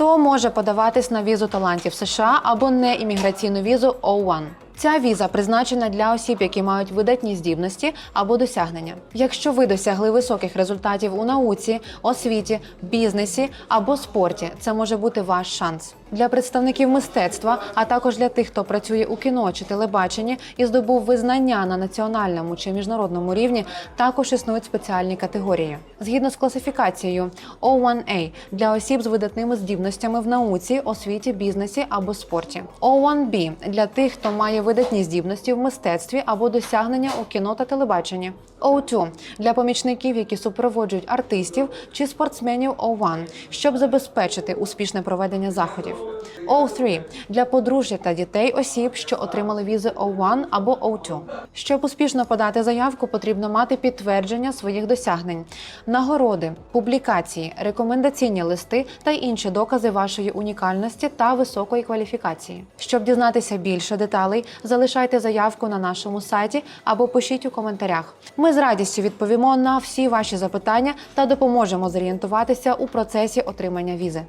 Хто може подаватись на візу талантів США або не імміграційну візу O1? Ця віза призначена для осіб, які мають видатні здібності або досягнення. Якщо ви досягли високих результатів у науці, освіті, бізнесі або спорті, це може бути ваш шанс. Для представників мистецтва, а також для тих, хто працює у кіно чи телебаченні і здобув визнання на національному чи міжнародному рівні, також існують спеціальні категорії. Згідно з класифікацією O1A для осіб з видатними здібностями в науці, освіті, бізнесі або спорті. O1B для тих, хто має видатні здібності в мистецтві або досягнення у кіно та телебаченні. O2 для помічників, які супроводжують артистів чи спортсменів O1, щоб забезпечити успішне проведення заходів. O3 для подружжя та дітей осіб, що отримали візи O1 або O2. Щоб успішно подати заявку, потрібно мати підтвердження своїх досягнень, нагороди, публікації, рекомендаційні листи та інші докази вашої унікальності та високої кваліфікації. Щоб дізнатися більше деталей, залишайте заявку на нашому сайті або пишіть у коментарях. Ми з радістю відповімо на всі ваші запитання та допоможемо зорієнтуватися у процесі отримання візи.